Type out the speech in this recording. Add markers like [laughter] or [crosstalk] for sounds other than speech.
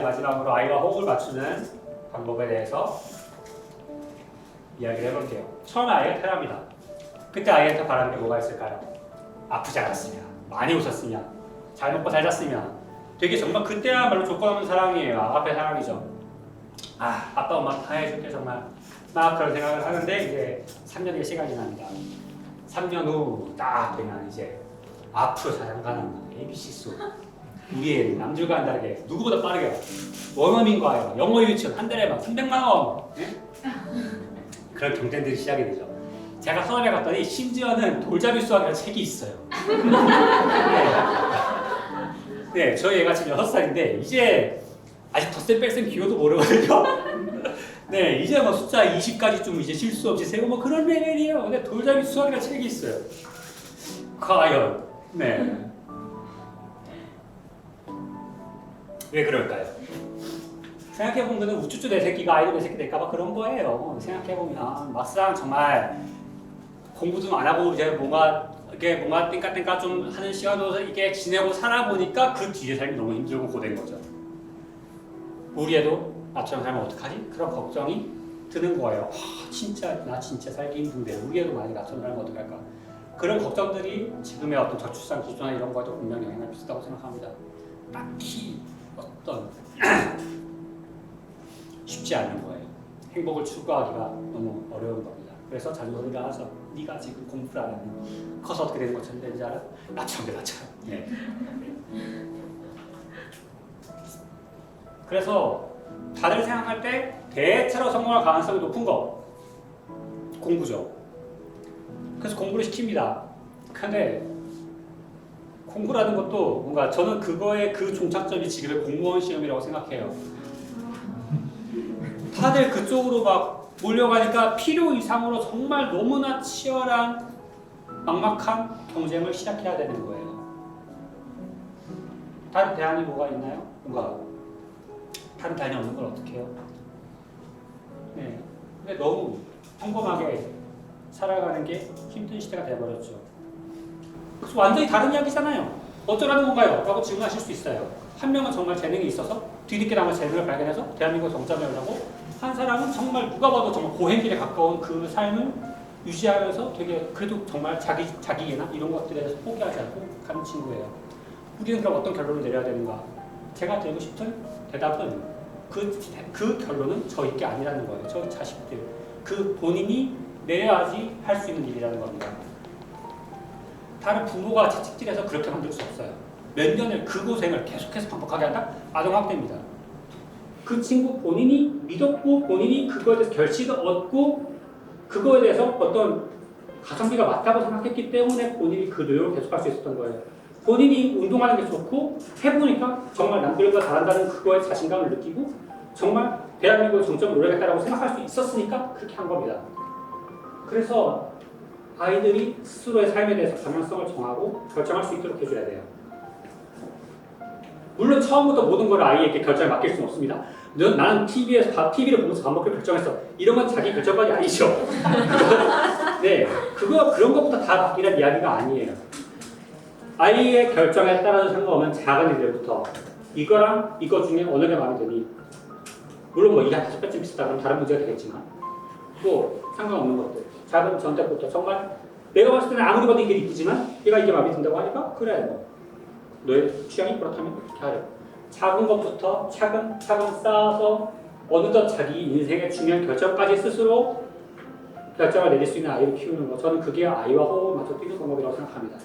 마지막으로 아이와 호흡을 맞추는 방법에 대해서 이야기를 해볼게요. 처음에 아이가 태어납니다. 그때 아이한테 바라는 게 뭐가 있을까요? 아프지 않았으면, 많이 웃었으면, 잘 먹고 잘 잤으면, 되게 정말 그때야말로 조건 없는 사랑이에요. 앞에 사랑이죠. 아, 아빠 엄마 다 해줄게 정말. 막 그런 생각을 하는데 이제 3년의 시간이 납니다. 3년 후 딱 되면 이제 앞으로 사장 가는 ABC 수 우리 남들과는 다르게 누구보다 빠르게 원어민과요 영어 유치원 한 달에 막 300만 원 예? 그런 경쟁들이 시작이 되죠. 제가 서울에 갔더니 심지어는 돌잡이 수학이라는 책이 있어요. [laughs] 네. 네, 저희 애가 지금 6살인데 이제 아직 덧셈 뺄셈 기호도 모르거든요. [laughs] 네, 이제 뭐 숫자 20까지 좀 이제 실수 없이 세고 뭐 그런 레벨이에요. 근데 돌잡이 수학이라는 책이 있어요. 과연, 네. 왜 그럴까요? 생각해보면 우쭈쭈 내 새끼가 아이돌 내 새끼 될까봐 그런 거예요. 생각해보면 막상 정말 공부 좀 안 하고 이제 뭔가 이게 뭔가 땡까땡까 좀 하는 시간도 이게 지내고 살아보니까 그 뒤에 삶이 너무 힘들고 고된 거죠. 우리 애도 나처럼 살면 어떡하지? 그런 걱정이 드는 거예요. 와, 진짜 나 진짜 살기 힘든데 우리 애도 만약에 나처럼 살면 어떡할까? 그런 걱정들이 지금의 어떤 저출산 기조나 이런 거에도 분명 영향을 미친다고 생각합니다. 딱히 어떤 쉽지 않은 거예요. 행복을 추구하기가 너무 어려운 겁니다. 그래서 자주 그런 걸 하죠. 네가 지금 공부를 안 하면 커서 어떻게 되는 것처럼 되는지 알아? 나처럼 돼, 나처럼. 네. 그래서 다들 생각할 때 대체로 성공할 가능성이 높은 거 공부죠. 그래서 공부를 시킵니다. 근데 공부라는 것도 뭔가 저는 그거의 그 종착점이 지금의 공무원 시험이라고 생각해요. 다들 그쪽으로 막 몰려가니까 필요 이상으로 정말 너무나 치열한 막막한 경쟁을 시작해야 되는 거예요. 다른 대안이 뭐가 있나요? 뭔가 다른 대안이 없는 걸 어떻게 해요? 네. 근데 너무 평범하게 살아가는 게 힘든 시대가 돼버렸죠. 그래서 완전히 다른 이야기잖아요. 어쩌라는 건가요? 라고 질문하실 수 있어요. 한 명은 정말 재능이 있어서 뒤늦게 나온 재능을 발견해서 대한민국 정점이려고 한 사람은 정말 누가 봐도 정말 고행길에 가까운 그 삶을 유지하면서 되게 그래도 정말 자기 자기애나 이런 것들에 대해서 포기하지 않고 가는 친구예요. 우리는 그럼 어떤 결론을 내려야 되는가? 제가 드리고 싶은 대답은 그, 그 결론은 저희 게 아니라는 거예요. 저 자식들. 그 본인이 내려야지 할 수 있는 일이라는 겁니다. 다른 부모가 채찍질해서 그렇게 만들 수 없어요. 몇 년을 그 고생을 계속해서 반복하게 한다? 아동학대입니다. 그 친구 본인이 믿었고 본인이 그거에 대해서 결실을 얻고 그거에 대해서 어떤 가성비가 맞다고 생각했기 때문에 본인이 그 노력을 계속할 수 있었던 거예요. 본인이 운동하는 게 좋고 해보니까 정말 남들보다 잘한다는 그거에 자신감을 느끼고 정말 대한민국의 정점을 노려야겠다라고 생각할 수 있었으니까 그렇게 한 겁니다. 그래서 아이들이 스스로의 삶에 대해서 방향성을 정하고 결정할 수 있도록 해줘야 돼요. 물론 처음부터 모든 걸 아이에게 결정을 맡길 수는 없습니다. 너, 나는 TV에서 다 TV를 보면서 밥 먹기로 결정했어. 이런 건 자기 결정권이 아니죠. [laughs] 네, 그거 그런 것부터 다 바뀌란 이야기가 아니에요. 아이의 결정에 따라서 상관없는 작은 일들부터 이거랑 이거 중에 어느 게 마음에 드니 물론 뭐 이게 한 다섯 배쯤 비슷하다 그럼 다른 문제가 되겠지만 또 상관없는 것들 작은 선택부터 정말 내가 봤을 때는 아무리 봐도 이게 이쁘지만 얘가 이게 마음에 든다고 하니까 그래 뭐 너의 취향이 그렇다면 그렇게 하려 작은 것부터 차근차근 쌓아서 어느덧 자기 인생의 중요한 결정까지 스스로 결정을 내릴 수 있는 아이를 키우는 거. 저는 그게 아이와 호흡을 맞춰 뛰는 방법이라고 생각합니다.